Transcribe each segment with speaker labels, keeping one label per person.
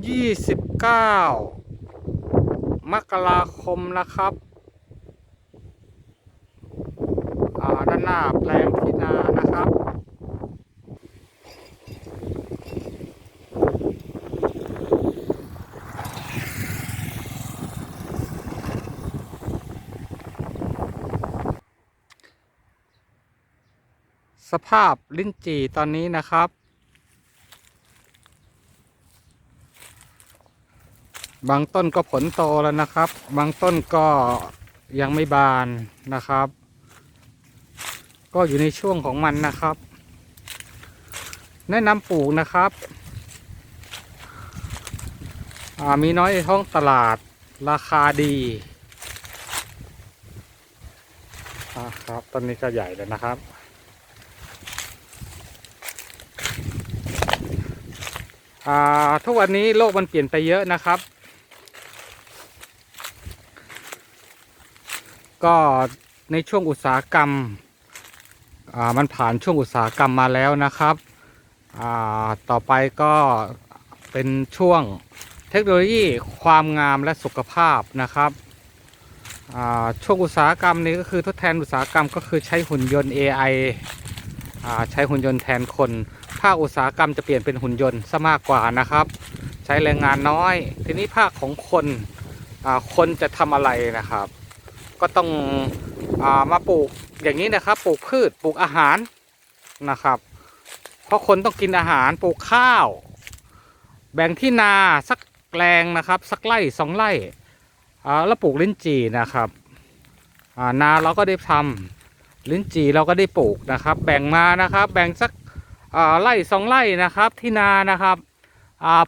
Speaker 1: 29 มกราคมนะครับอ่าด้านหน้าแปลงที่นานะครับ สภาพลิ้นจี่ตอนนี้นะครับ บางต้นก็ผลโตแล้วนะครับ บางต้นก็ยังไม่บานนะครับ ก็อยู่ในช่วงของมันนะครับ แนะนำปลูกนะครับมีน้อยในท้องตลาดราคาดีครับต้นนี้ก็ใหญ่แล้วนะครับอ่าทุกวันนี้โลกมันเปลี่ยนไปเยอะนะครับ ก็ในช่วงอุตสาหกรรมมันผ่านช่วงอุตสาหกรรมมาแล้วนะครับ ต่อไปก็เป็นช่วงเทคโนโลยีความงามและสุขภาพนะครับช่วงอุตสาหกรรมนี้ก็คือทดแทนอุตสาหกรรมก็คือใช้หุ่นยนต์ AI อ่าใช้หุ่นยนต์แทนคน ภาคอุตสาหกรรมจะเปลี่ยนเป็นหุ่นยนต์ซะมากกว่านะครับ ใช้แรงงานน้อย ทีนี้ภาคของคนคนจะทำอะไรนะครับ ก็ต้องอามาปลูกอย่างนี้นะครับ ปลูกพืชปลูกอาหารนะครับ เพราะคนต้องกินอาหารปลูกข้าว แบ่งที่นาสักแปลงนะครับ สักไร่สองไร่แล้วปลูกลิ้นจี่นะครับานาเราก็ได้ทำลิ้นจี่เราก็ได้ปลูกนะครับ แบ่งมานะครับ แบ่งสักไร่สองไร่นะครับที่นานะครับ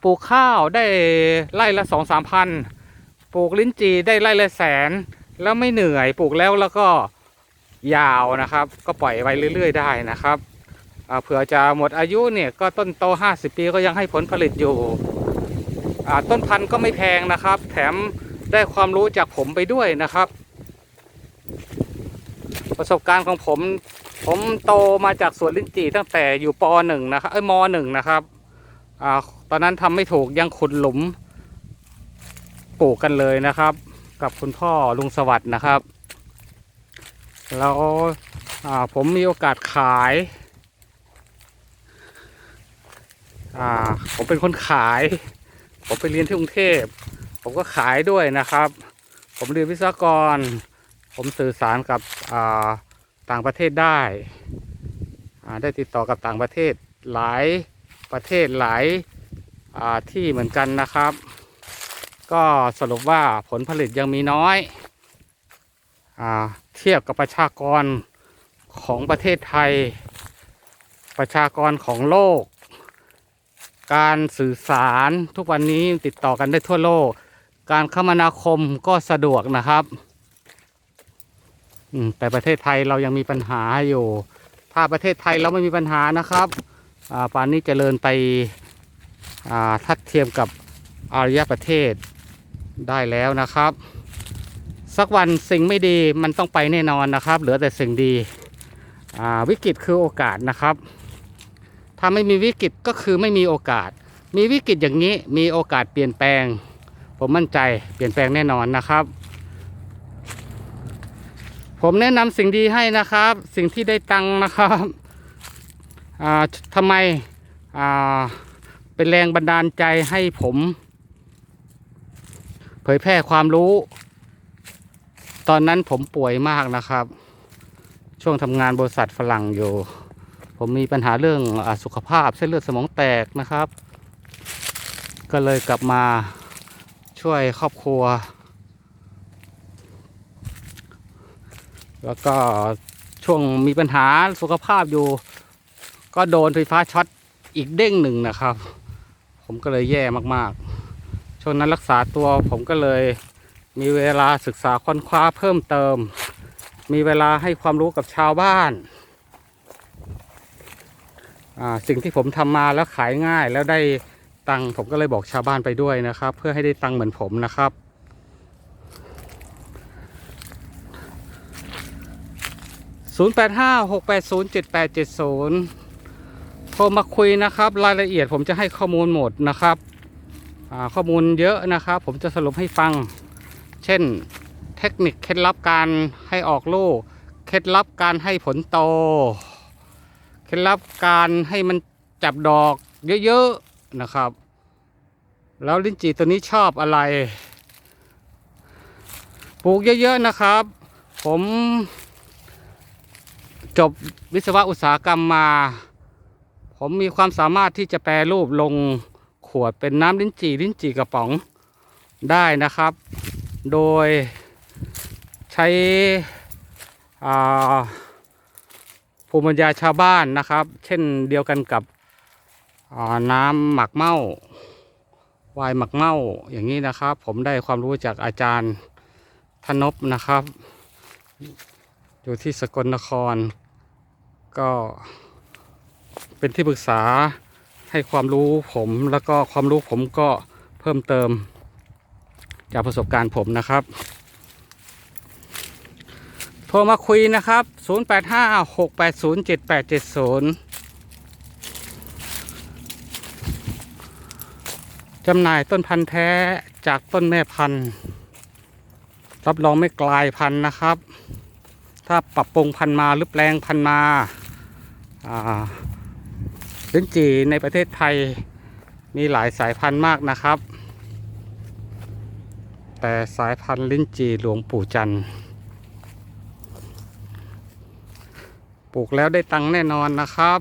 Speaker 1: ปลูกข้าวได้ไร่ละสองสามพันปลูกลิ้นจีได้ไร่ละแสน แล้วไม่เหนื่อยปลูกแล้วแล้วก็ยาวนะครับ ก็ปล่อยไว้เรื่อย ๆ ได้นะครับเผื่อจะหมดอายุเนี่ยก็ต้นโตห้าสิบปีก็ยังให้ผลผลิตอยู่ต้นพันธุ์ก็ไม่แพงนะครับ แถมได้ความรู้จากผมไปด้วยนะครับ ประสบการณ์ของผมผมโตมาจากสวนลิ้นจี่ตั้งแต่อยู่ปหนึ่งนะครับเอ้ยมหนึ่งนะครับอตอนนั้นทำไม่ถูกยังขุดหลุมปลูกกันเลยนะครับ กับคุณพ่อลุงสวัสด์นะครับ แล้วผมมีโอกาสขายาผมเป็นคนขาย ผมไปเรียนที่กรุงเทพ ผมก็ขายด้วยนะครับ ผมเรียนวิศวกร ผมสื่อสารกับต่างประเทศได้ ได้ติดต่อกับต่างประเทศหลายประเทศหลายที่เหมือนกันนะครับ ก็สรุปว่าผลผลิตยังมีน้อยอเทียบกับประชากรของประเทศไทย ประชากรของโลก การสื่อสารทุกวันนี้ติดต่อกันได้ทั่วโลก การคมนาคมก็สะดวกนะครับแต่ประเทศไทยเรายังมีปัญหาอยู่ ถ้าประเทศไทยเราไม่มีปัญหานะครับอ่าป่านนี้เจริญไปทัดเทียมกับอารยประเทศ ได้แล้วนะครับ สักวันสิ่งไม่ดีมันต้องไปแน่นอนนะครับ เหลือแต่สิ่งดีวิกฤตคือโอกาสนะครับ ถ้าไม่มีวิกฤตก็คือไม่มีโอกาส มีวิกฤตอย่างนี้มีโอกาสเปลี่ยนแปลง ผมมั่นใจเปลี่ยนแปลงแน่นอนนะครับ ผมแนะนำสิ่งดีให้นะครับ สิ่งที่ได้ตังนะครับทำไมเป็นแรงบันดาลใจให้ผม เผยแพร่ความรู้ ตอนนั้นผมป่วยมากนะครับ ช่วงทำงานบริษัทฝรั่งอยู่ ผมมีปัญหาเรื่องอสุขภาพเส้นเลือดสมองแตกนะครับ ก็เลยกลับมาช่วยครอบครัว แล้วก็ช่วงมีปัญหาสุขภาพอยู่ ก็โดนไฟฟ้าช็อตอีกเด้งหนึ่งนะครับ ผมก็เลยแย่มากๆ ช่วงนั้นรักษาตัวผมก็เลยมีเวลาศึกษาค้นคว้าเพิ่มเติม มีเวลาให้ความรู้กับชาวบ้านสิ่งที่ผมทำมาแล้วขายง่ายแล้วได้ตังผมก็เลยบอกชาวบ้านไปด้วยนะครับ เพื่อให้ได้ตังเหมือนผมนะครับ 0856807870 โทรมาคุยนะครับ รายละเอียดผมจะให้ข้อมูลหมดนะครับ ข้อมูลเยอะนะครับ ผมจะสรุปให้ฟัง เช่น เทคนิคเคล็ดลับการให้ออกลูก เคล็ดลับการให้ผลโต เคล็ดลับการให้มันจับดอกเยอะๆนะครับ แล้วลิ้นจี่ตัวนี้ชอบอะไร ปลูกเยอะๆนะครับ ผมจบวิศวะอุตสาหกรรมมา ผมมีความสามารถที่จะแปรรูปลง ขวดเป็นน้ำลิ้นจี่ลิ้นจี่กระป๋องได้นะครับ โดยใช้ภูมิปัญญาชาวบ้านนะครับ เช่นเดียวกันกับน้ำหมักเมาวายหมักเมาอย่างนี้นะครับ ผมได้ความรู้จากอาจารย์ธนบนะครับ อยู่ที่สกลนคร ก็เป็นที่ปรึกษา ให้ความรู้ผมแล้วก็ความรู้ผมก็เพิ่มเติม จากประสบการณ์ผมนะครับ โทรมาคุยนะครับ 0856807870 จำหน่ายต้นพันธุ์แท้จากต้นแม่พันธุ์ รับรองไม่กลายพันธุ์นะครับ ถ้าปรับปรุงพันธุ์มาหรือแปลงพันธุ์มาอ่า ลิ้นจี่ในประเทศไทยมีหลายสายพันธุ์มากนะครับ แต่สายพันธุ์ลิ้นจี่หลวงปู่จันทร์ปลูกแล้วได้ตังค์แน่นอนนะครับ